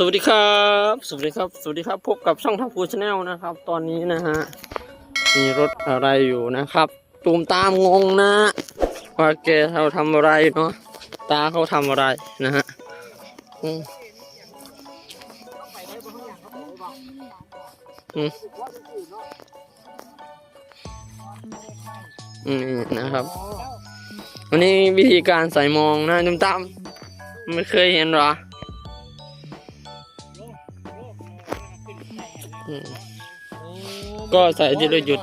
สวัสดีครับ สวัสดีครับ สวัสดีครับ พบกับช่องทัพพูชาแนลนะครับ ตอนนี้นะฮะ มีรถอะไรอยู่นะครับตูมตามงงนะ ว่าแกเขาทำอะไรเนาะ ตาเขาทำอะไรนะฮะอืมอืมอืมนะครับ วันนี้วิธีการใส่มองนะตูมตาม ไม่เคยเห็นหรอ อืมก็ใส่ทีละหยุด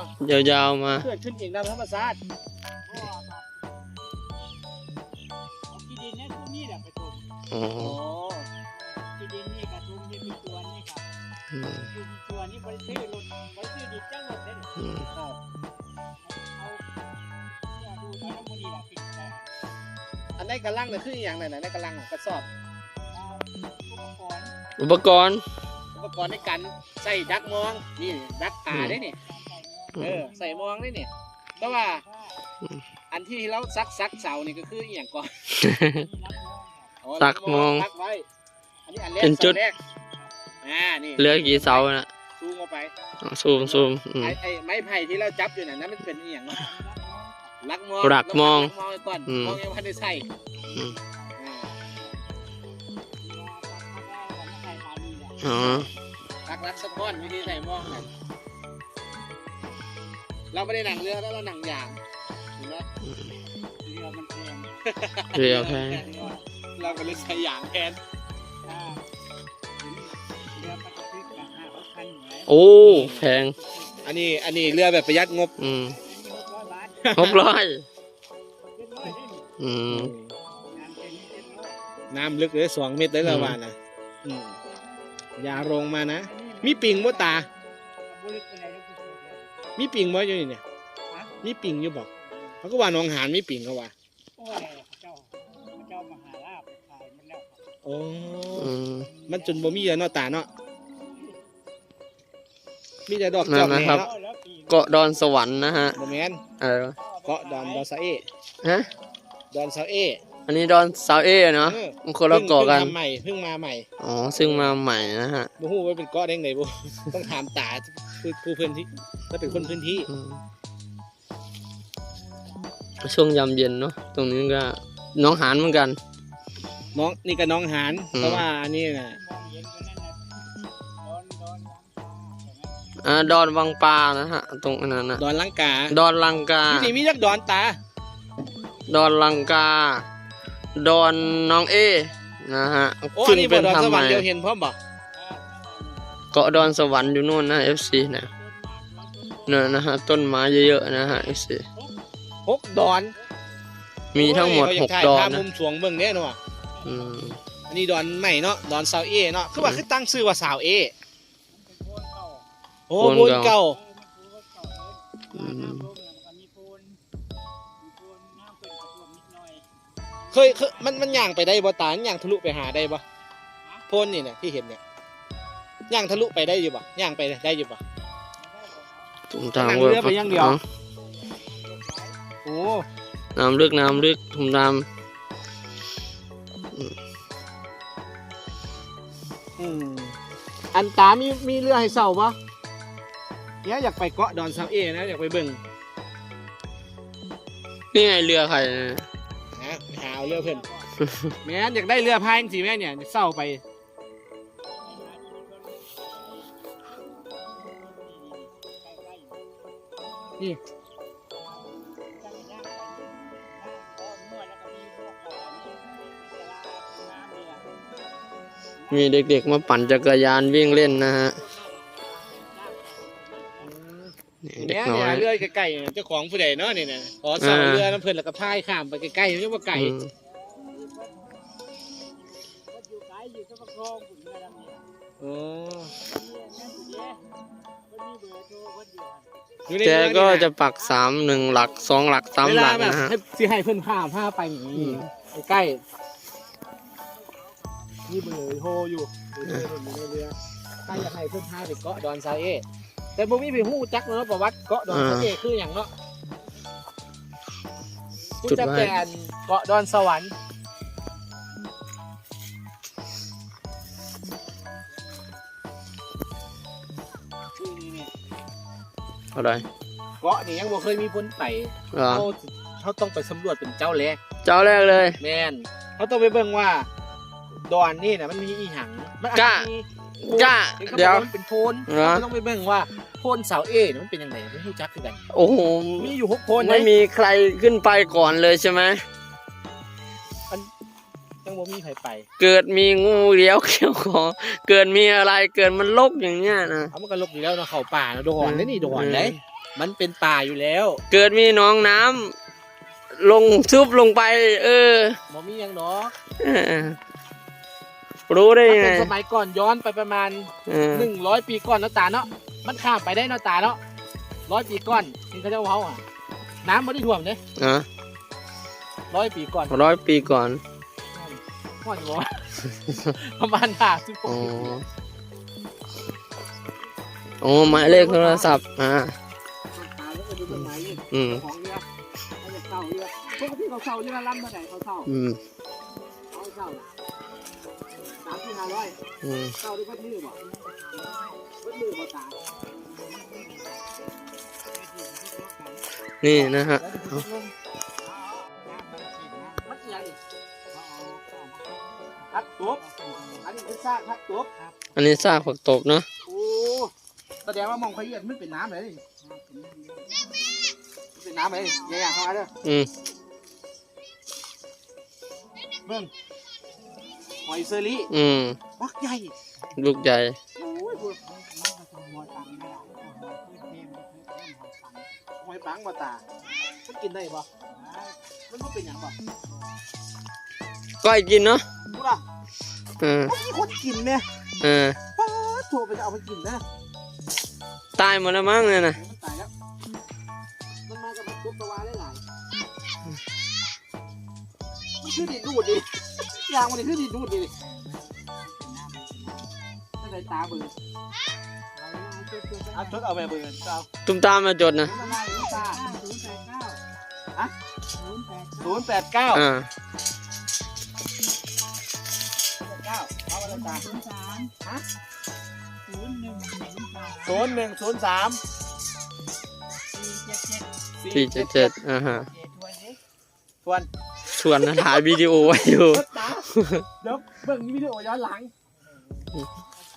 ยาวๆมา เกิดขึ้นเองตามธรรมชาติที่ดินเนี่ยคือนี่แหละไปตุ่มอ๋อโอ้ที่ดินนี่กับตุ่มที่มีตัวนี่ครับอืมคือมีตัวนี่บริซื้อรถบริซื้อดิบจ้างรถได้อืมครับเอาเนี่ยดูตอนนั้นมันนี่แหละปิดแต่อันในกระลังน่ะคืออหย่างไหนนะในกระลังน่ะกระสอบอุปกรณ์อุปกรณ์ อุปกรณ์ในการใส่ดักมองนี่ดักตาได้นี่อืเอมอใส่มองได้นี่แต่ว่าอืมอันที่เราซักซักเสานี่ก็คืออหย่างก่อนอ๋อซักมองซักไว้อันนี้อันแรกเป็นจุดสาแรกอ่านี่เหลือกี่เสาน่ะซูมเข้าไปอ๋อซูมซูมอืมไอ้ไอ้ไม้ไผ่ที่เราจับอยู่น่ะนั่นมันเป็นอหย่างวะลักมองลักมองลักมองไว้ก่อนอืมมองยังพันได้ใส่ อืมอ่าอ๋อรักรักสะก้อนวิธีใส่หมองกันเราไม่ได้หนังเรือแล้วเราหนังยางเห็นไหมเรือมันแพงเรือแพงเราก็เลยใส่ยางแทนอ่าเรือปลาตะกอะห้าหกพันอยู่แล้วโอ้แพงอันนี้อันนี้เรือแบบประหยัดงบอืมหกร้อยบาทหกร้อยเจ็ดร้อยได้หนึ่งอืมงานเป็นเจ็ดร้อยน้ำลึกเลยสองเมตรเลยละอืมวานะอืม อย่าลงมานะ มีปิงบ่ตาบริการอะไรแล้วคือเดียวมีปิงบ่อยู่นี่เนี่ยฮะมีปิงอยู่บอกเขาก็ว่าหน้องหานมีปิงเขาว่าโอ้ยเจ้าเจ้ามหาลาภขายมันแล้วครับโอ้อืมมันจนบ่มีแล้วเนาะตาเนาะ มีแต่ดอกนั่จอนกนะแหน่ครับเนาะแล้วปีเกาะดอนสวรรค์นะฮะบ่แม่นอะไรวะเกาะดอนดอนซาเอฮะ ดอนซาเอ อันนี้ดอนสาวเอเนาะเออมันคนละเกาะกัน เพิ่งทำใหม่เพิ่งมาใหม่ อ๋อ ซึ่งมาใหม่นะฮะบ่ฮู้ว่าเป็นเกาะได้ไงบ่ต้องถามตาผู้ผู้พื้นที่ถ้าเป็นคนพื้นที่อืมช่วงยามเย็นเนาะ ตรงนี้ก็หน้องหานเหมือนกัน น้องนี่ก็น้องหานอืมเพราะว่าอันนี้น่ะมองเห็นกันนั่นนะโดนโดนน้ำตาใช่ไหมอ่าดอนวังปลานะฮะ ตรงนั้นนะดอนลังกา ดอนลังกาที่นี่มีจักดอนตา ดอนลังกา ดอนน้องเอนะฮะโอ้ซึ่อังนนี้บ่เป็นดอนสทำวรใหรม่ค์เดียวเห็นพร้อมบ่เกาะดอนสวรรค์อยู่นู่นนะ FC นะเนี่ยนะฮะต้นไม้เยอะๆนะฮะ FC หกดอนมีทั้งหมดโอ้ยหกเขาดอยาอนถ่ายภาพนะมุมสวงเบิ่งเนี่ยเนาะอืมอันนี้ดอนใหม่เนาะดอนซาวเอเนาะคือว่าอืมคือตั้งชื่อว่าสาวเอโพนเข้าโอ้โพโบนนเก่าเก่าเออมั เคยเคยมันมันย่างไปได้บ่ตาย่างทะลุไปหาได้บ่โพนนี่เนี่ยที่เห็นเนี่ยย่างทะลุไปได้อยู่บ่ย่างไปได้อยู่บ่ตุ่มตามนั่งเวิร์เรือไปอย่างเดียวอ๋อโอ้น้ำลึกน้ำลึกตุ่มตามอืมอันตามีมีเรือให้เสาบ่เนี่ยอยากไปเกาะดอนซาวเอนะอยากไปเบิ่งนี่ไงเรือใครนะนะไปหาเอาเรือเพิ่นแม่นอยากได้เรือพายสิแม่เนี่ยเศร้าไปนี่มีเด็กๆมาปั่นจักรยานวิ่งเล่นนะฮะ เด็กเนี่ยน้อยยเรือใกล้ๆเจ้าของผู้ใดเนาะนี่นะขอสอ่าเรือน้ำเพิ่นแล้วก็พายข้ามไปใกล้ๆนี่ว่าไก่อืมอยู่ไก่เมื่อลำนี้โอ้นั่นอยู่เนี่ยมันมีเบอร์โทรคนอยู่อยู่ในแกก็จะปักสามหนึ่งหลักสองหลักสามหลักนะฮะให้สิให้เพิ่อนพาพาไปอย่างนี้ใกล้นี่เบอร์โทรอยู่ในเรือถ้าอยากให้เพิ่นพาไปเกาะดอนไซเอ แต่บ่มีผีหู้จักเนาะประวัติเกาะดอนสะเกคืออย่างเนาะจุดจักแกนเกาะดอนสวรรค์อะไรเกาะนี่ยังบ่เคยมีคนไปเขาเขาต้องไปสำรวจเป็นเจ้าแรก เจ้าแรกเลย แมนเขาต้องไปเบิ่งว่า ดอนนี่นะมันมีอีหัง มันอาจจะมี กล้าเห็นเขาเดี๋ยวบอกามันเป็นโพนเหรอเขาต้องไปเบิ่งว่าโพนเสาเอเนี่ยมันเป็นยังไงไม่รู้จักคือกันโอ้โหมีอยู่หกโพนไม่นะมีใครขึ้นไปก่อนเลยใช่ไหมยังบ่มีใครไป เกิดมีงูเลี้ยวเขี้ยวคอเกิดมีอะไรเกิดมันลกอย่างเงี้ยนะเอามันก็ลบอยู่แล้วเนาะเขาป่าเนาะดอนอืมนี่นี่ดอนเลยมันเป็นป่าอยู่แล้ว เกิดมีหน้องน้ำลงซุบลงไป เออบ่มีหยังเนาะเออ รู้ได้ถ้ายังไงเป็นสมัยก่อนย้อนไปประมาณเออ หนึ่งร้อยปีก่อนเนาะตาเนาะมันข้ามไปได้เนาะตาเนาะร้อยปีก่อนนี่เขาจะเว้าอะน้ำไม่ได้ท่วมเด้อะร้อยปีก่อนร้อยปีก่อนพ่อจะบอกว่า ประมาณห้าสิบหอ๋กอโอ้หมายเลขโทรศัพท์อ่าตาแล้วก็ดูต้นไม้นี่อืมของเรือเขาจะเช่าเรือปกติเขาเช่าเรือลำเท่าไหร่เขาเช่าอืมเขาเช่า สามที่ห้าร้อยอืมเช่าด้วยวัดมือบ่วัดมือบ่ตานี่นะฮะแล้วเดี๋ยวลงมัดยังนี่พักตุ๊บอันนี้เป็นซากพักตุ๊บอันนี้ซากผักตบเนาะโอ้แสดงว่ามองพะเยียดมันเป็นน้ำเลยนี่มันเป็นน้ำเลยอย่าอย่างเข้ามาเด้ออืมเบิ่ง หอยเซอรี่อืม บักใหญ่ลูกใหญ่ โอ้ยพูดหอยปังบ่ตามันกินได้บ่มันบ่เป็นหยังบ่ก้อยกินเนาะพูดอะเออมันมีคนกินเนี่ยเออป้าดโทรไปจะเอาไปกินนะตายหมดแล้วมั้งเนี่ยนะมันตายแล้วมันมากับมันตุ๊บตะวาหลายๆมันคือดินดูดดิ ยางมันนี่คือดินดูดดิถ้าใส่ตาเบื่อเอาจดเอาไปเบื่อเอาตุ้มตามมาจดนะศูนย์แปดเก้าอ่าเก้าเอามาเลยตาศูนย์สามฮะศูนย์หนึ่งศูนย์สามศูนย์หนึ่งศูนย์สามสี่เจ็ดเจ็ดสี่เจ็ดเจ็ดอ่าฮะเจ็ดตัวนี้ทวน ส่วนนะถ่ายวิดีโอไว้อยู่ตา เดี๋ยวเบิ่งวิดีโอย้อนหลัง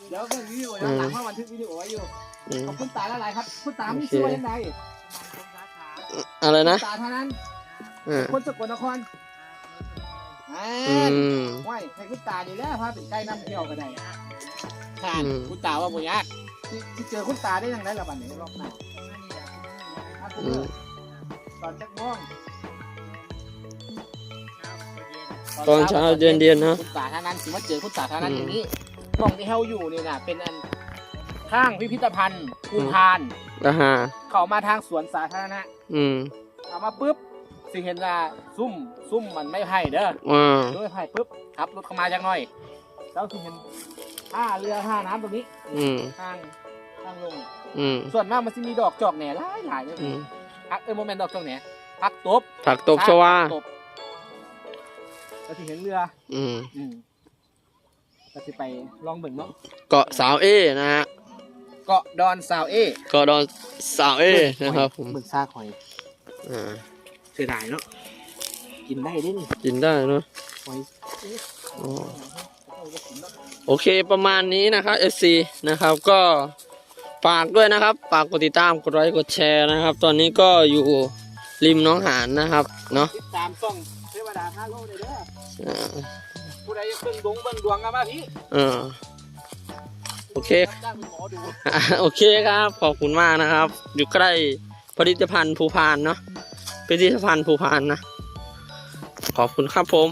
เดี๋ยวเบิ่งวิดีโอย้อนหลังเพราะบันทึกวิดีโอไว้อยู่อืมขอบคุณตาละลายครับคุณตามีชื่อว่ายังไงอะไรนะตาเท่านั้นอ่าคนสกลนครอ่าอืมห้วยให้คุณตาดีแล้วพาเป็นใกล้น้ำเที่ยวก็ได้ทานอืมคุณตาว่าบ่ยากที่ที่เจอคุณตาได้ยังไงละบัดนี้รอบหน้าอะคุณอืเด้มอตอนจักม่วง ตอนเช้าเย็นเย็นๆเนาะคุณตาท่านั้นสิมาเจอคุณตาท่านั้นอืมอย่างนี้กล่องที่เฮาอยู่นี่น่ะ เป็นอันข้างพิพิธภัณฑ์ภูพานอ่าฮะเข้ามาทางสวนสาธารณะ อืมเอามาปุ๊บสิเห็นว่าซุ่มซุ่มมันไม่ไผ่เด้ออ่าโดยไผ่ปุ๊บขับรถเข้ามาจังหน่อยแล้วสิเห็นท่าเรือท่าน้ำตรงนี้ อืมทางทางลงอืมส่วนมากมันจะมีดอกจอกแหน่หลายหลายเลยอืมพักเออโมเมนต์ดอกจอกแหน่พักตบผักตบชวา ตบแล้วสิเห็นเรืออืมอืมก็สิไปลองเบิ่งเนาะเกาะสาวเอนะฮะเกาะดอนซาวเอเกาะดอนสาวเอนะครับผมเบิ่งซากหอยอ่าเสียดายเนาะกินได้เด้นี่กินได้เนาะหอยอ๋อโอเคประมาณนี้นะครับ FC นะครับก็ฝากด้วยนะครับฝากกดติดตามกดไลค์กดแชร์นะครับ ตอนนี้ก็อยู่ริมหน้องหานนะครับเนาะติดตามช่องเท วดาท่าโลกเลยเด้ออ่าผู้ใดอยกเบิ่งดวงเบิ่งดวงกันมาพี่เออโอเคจ้างเป็นหมอดูโอเคครับ ขอบคุณมากนะครับ อยู่ใกล้ผลิตภัณฑ์ภูพานเนาะผลิตภัณฑ์ภูพานนะ ขอบคุณครับผม